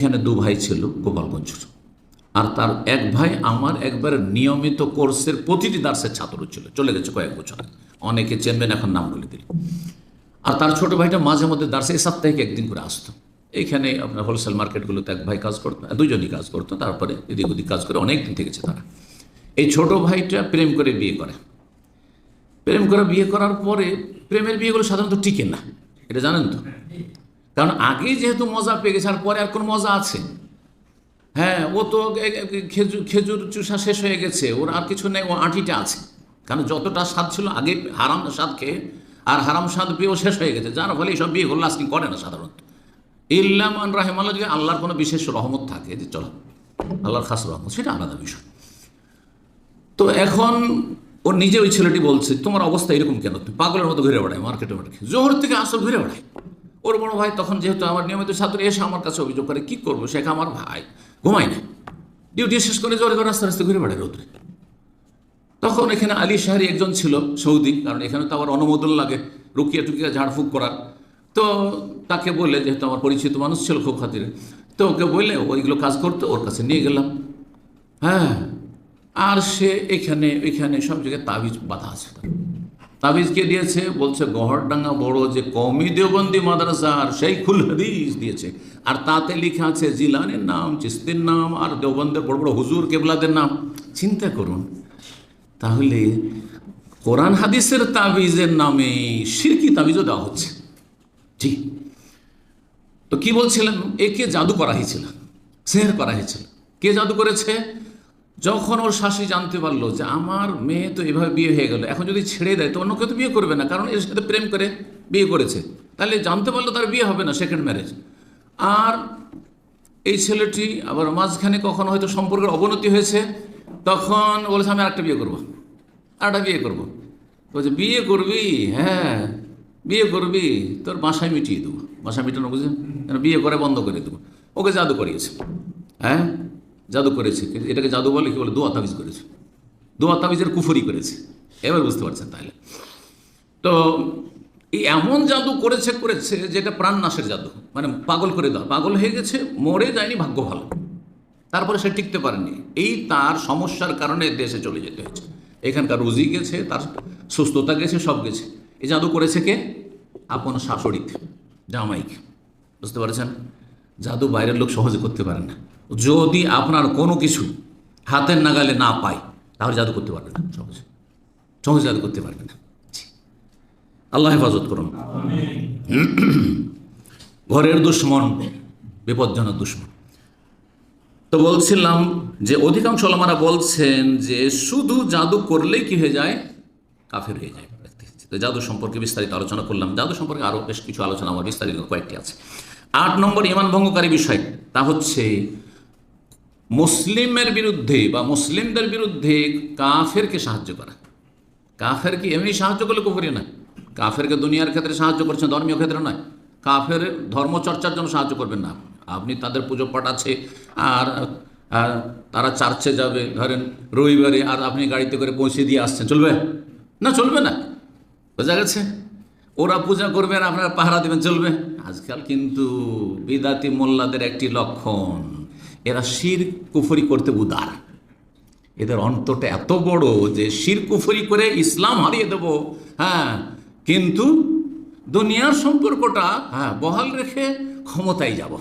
এখানে দু ভাই ছিল গোপালগঞ্জের। আর তার এক ভাই আমার একবার নিয়মিত কোর্সের প্রতিটি দার্সের ছাত্র ছিল। চলে গেছে কয়েক বছর। অনেকে চেনবেন এখন নাম বলে দিল। আর তার ছোট ভাইটা মাঝে মধ্যে দার্সে সাপ্তাহিক একদিন করে আসতো। এইখানে আপনার হোলসেল মার্কেটগুলোতে এক ভাই কাজ করতো দুজনই কাজ করতো। তারপরে এদিক ওদিক কাজ করে অনেক দিন থেকেছে তারা। এই ছোট ভাইটা প্রেম করে বিয়ে করে। প্রেম করে বিয়ে করার পরে প্রেমের বিয়েগুলো সাধারণত টিকে না। এটা জানেন তো? কারণ আগেই যেহেতু মজা পেয়ে গেছে, আর পরে আর কোন মজা আছে? হ্যাঁ ও তো খেজুর খেজুর চুষা শেষ হয়ে গেছে, ওর আর কিছু নেই, ও আঁটিটা আছে। কারণ যতটা স্বাদ ছিল, আগে হারাম স্বাদ খেয়ে, আর হারাম স্বাদ পেয়েও শেষ হয়ে গেছে। যার ফলে এইসব বিয়ে লাস্টিং করে না সাধারণত। ইল্লাম ইল্লামান রাহেমাল্লাহ যদি আল্লাহর কোনো বিশেষ রহমত থাকে যে চলো, আল্লাহর খাস রহমত, সেটা আলাদা বিষয়। তো এখন ওর নিজে ওই ছেলেটি বলছে, তোমার অবস্থা এরকম কেন? তুমি পাগলের মতো ঘুরে বেড়ায়, মার্কেটে মার্কেটে। জোহর থেকে আসর ঘুরে বেড়ায়। ওর বড় ভাই তখন যেহেতু আমার নিয়মিত ছাত্র, এসে আমার কাছে অভিযোগ করে, কি করব? শেখ আমার ভাই, ঘুমাই না ডিউটি শেষ করে জোরে করে আস্তে আস্তে ঘুরে বেড়ায় রোদ্রে। তখন এখানে আলী শাহরি একজন ছিল সৌদি, কারণ এখানে তো আবার অনুমোদন লাগে, রুকিয়া টুকিয়া ঝাড়ফুঁক করার। তো তাকে বললে, যেহেতু আমার পরিচিত মানুষ ছিল খুব খাতিরে। তো ওকে বললে ওইগুলো কাজ করতে, ওর কাছে নিয়ে গেলাম। হ্যাঁ আর সে এখানে এখানে সব জায়গায় তাবিজ বাধা আছে তার। তাবিজ কে দিয়েছে, বলছে, গহরডাঙ্গা বড় যে কমি দেওবন্দি মাদ্রাসার সেই খুল হাদিস দিয়েছে। আর তাতে লিখা আছে, জিলানের নাম চিস্তির নাম, আর দেওবন্দের বড় বড় হুজুর কেবলাদের নাম। চিন্তা করুন। তাহলে কোরআন হাদিসের তাবিজের নামে সিরকি তাবিজও দেওয়া হচ্ছে। জি। তো কি বলছিলেন? একে জাদু করা হয়েছিল? সেহের করা হয়েছিল। কে জাদু করেছে? যখন ওর শাশি জানতে পারল যে আমার মেয়ে তো এভাবে বিয়ে হয়ে গেল, এখন যদি ছেড়ে দেয় তো অন্য কেউ তো বিয়ে করবে না, কারণ এর সাথে প্রেম করে বিয়ে করেছে। তাহলে জানতে পারল তার বিয়ে হবে না সেকেন্ড ম্যারেজ আর এই ছেলেটি আবার মাঝখানে কখনো হয়তো সম্পর্কের অবনতি হয়েছে, তখন বলেছে, আমি আরেকটা বিয়ে করব, আরেকটা বিয়ে করব। বলছে, বিয়ে করবি? হ্যাঁ বিয়ে করবি? তোর বাসায় মিটিয়ে দেবো। বাসায় মিটানো বুঝলেন বিয়ে করে বন্ধ করে দেবো। ওকে জাদু করিয়েছে। হ্যাঁ? জাদু করেছে এটাকে জাদু বলে কি বলে? দোয়া তাবিজ করেছে। দোয়া তাবিজের কুফরি করেছে। এবার বুঝতে পারছেন তাহলে। তো এই এমন জাদু করেছে করেছে, যেটা প্রাণনাশের জাদু। মানে পাগল করে দেওয়া। পাগল হয়ে গেছে, মরে যায়নি, ভাগ্য ভালো। তারপরে সে টিকতে পারেনি। এই তার সমস্যার কারণে দেশে চলে যেতে হয়েছে। এখানকার রুজি গেছে, তার সুস্থতা গেছে, সব গেছে। এই জাদু করেছে কে? আপন শাশুড়িকে, জামাইকে। বুঝতে পারছেন? জাদু বাইরের লোক সহজে করতে পারে না। যদি আপনার কোনো কিছু হাতের নাগালে না পায় তাহলে জাদু করতে পারবে না। সহজে। সহজে জাদু করতে পারবে না। আল্লাহ হেফাজত করুন। ঘরের দুশ্মন বিপজ্জনক দুশ্মন। তো বলছিলাম যে অধিকাংশ ওলামারা বলছেন যে শুধু জাদু করলেই কি হয়ে যায়? কাফের হয়ে যায়। তো জাদু সম্পর্কে বিস্তারিত আলোচনা করলাম। জাদু সম্পর্কে আরও বেশ কিছু আলোচনা আমার বিস্তারিত কয়েকটি আছে। আট নম্বর ইমান ভঙ্গকারী বিষয় তা হচ্ছে মুসলিমের বিরুদ্ধে বা মুসলিমদের বিরুদ্ধে কাফেরকে সাহায্য করা। কাফের কি এমনি সাহায্য করলে কুফরি না কাফেরকে দুনিয়ার ক্ষেত্রে সাহায্য করছেন, ধর্মীয় ক্ষেত্রে নয়। কাফের ধর্মচর্চার জন্য সাহায্য করবেন না। আপনি তাদের পুজো পাঠ আছে, আর তারা চার্চে যাবে, ধরেন রবিবারে, আর আপনি গাড়িতে করে পৌঁছে দিয়ে আসছেন। চলবে? না চলবে না। বোঝা গেছে? ওরা পূজা করবেন আপনারা পাহারা দেবেন, চলবে? আজকাল কিন্তু বিদাতি মোল্লাদের একটি লক্ষণ। এরা শির কুফরি করতে উদার। এদের অন্তরটা এত বড় যে শির কুফরি করে ইসলাম হারিয়ে দেব। হ্যাঁ কিন্তু দুনিয়ার সম্পর্কটা হ্যাঁ বহাল রেখে ক্ষমতায় যাব।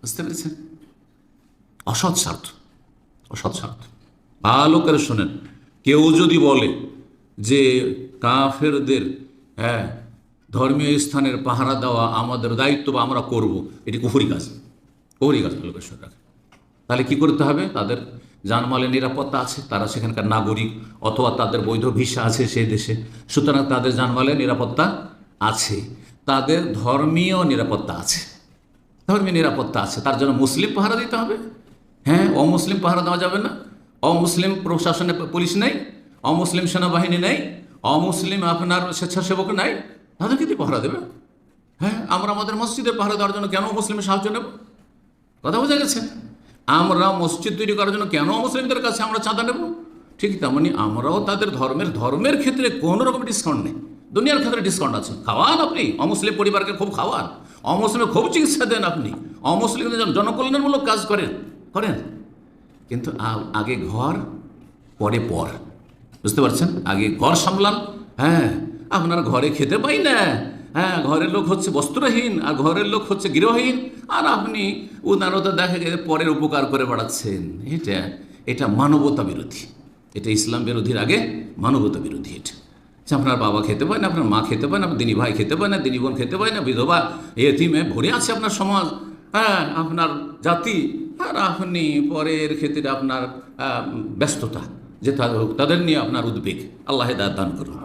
বুঝতে পেরেছেন? অসৎ স্বার্থ অসৎ স্বার্থ। ভালো করে শোনেন, কেউ যদি বলে যে কাফেরদের হ্যাঁ ধর্মীয় স্থানের পাহারা দেওয়া আমাদের দায়িত্ব বা আমরা করব, এটি কুফরি কাজ। কুফরি কাজ, ভালো করে রাখেন তাহলে কি করতে হবে? তাদের জানমালের নিরাপত্তা আছে, তারা সেখানকার নাগরিক অথবা তাদের বৈধ ভিসা আছে সেই দেশে। সুতরাং তাদের জানমালের নিরাপত্তা আছে, তাদের ধর্মীয় নিরাপত্তা আছে। ধর্মীয় নিরাপত্তা আছে, তার জন্য মুসলিম পাহারা দিতে হবে। হ্যাঁ অমুসলিম পাহারা দেওয়া যাবে না। অমুসলিম প্রশাসনে পুলিশ নেই, অমুসলিম সেনাবাহিনী নেই, অমুসলিম আপনার স্বেচ্ছাসেবক নাই। তাদেরকে দিয়ে পাহারা দেবে? হ্যাঁ আমরা আমাদের মসজিদে পাহারা দেওয়ার জন্য কেন মুসলিমের সাহায্য নেব? কথা বোঝা গেছে? আমরা মসজিদ তৈরি করার জন্য কেন মুসলিমদের কাছে আমরা চাঁদা নেব? ঠিক তেমনি আমরাও তাদের ধর্মের ধর্মের ক্ষেত্রে কোনো রকম ডিসকাউন্ট নেই। দুনিয়ার ক্ষেত্রে ডিসকাউন্ট আছে। খাওয়ান আপনি। অমুসলিম পরিবারকে খুব খাওয়ান। অমুসলিমে খুব চিকিৎসা দেন আপনি। অমুসলিমদের জনকল্যাণমূলক কাজ করেন করেন। কিন্তু আগে ঘর, পরে পর। বুঝতে পারছেন? আগে ঘর সামলান। হ্যাঁ আপনার ঘরে খেতে পাই না। হ্যাঁ ঘরের লোক হচ্ছে বস্ত্রহীন, আর ঘরের লোক হচ্ছে গৃহহীন। আর আপনি উদারতা দেখা গেছে পরের উপকার করে বেড়াচ্ছেন। এটা এটা মানবতা বিরোধী। এটা ইসলাম বিরোধীর আগে মানবতা বিরোধী এটা। যে আপনার বাবা খেতে পায় না, আপনার মা খেতে পায় না দিনী ভাই খেতে পায় না, দিনী বোন খেতে পায় না, বিধবা এতিমে ভরে আছে আপনার সমাজ। হ্যাঁ আপনার জাতি। আর আপনি পরের ক্ষেত্রে আপনার ব্যস্ততা যে তাদের নিয়ে আপনার উদ্বেগ। আল্লাহ দান করুন।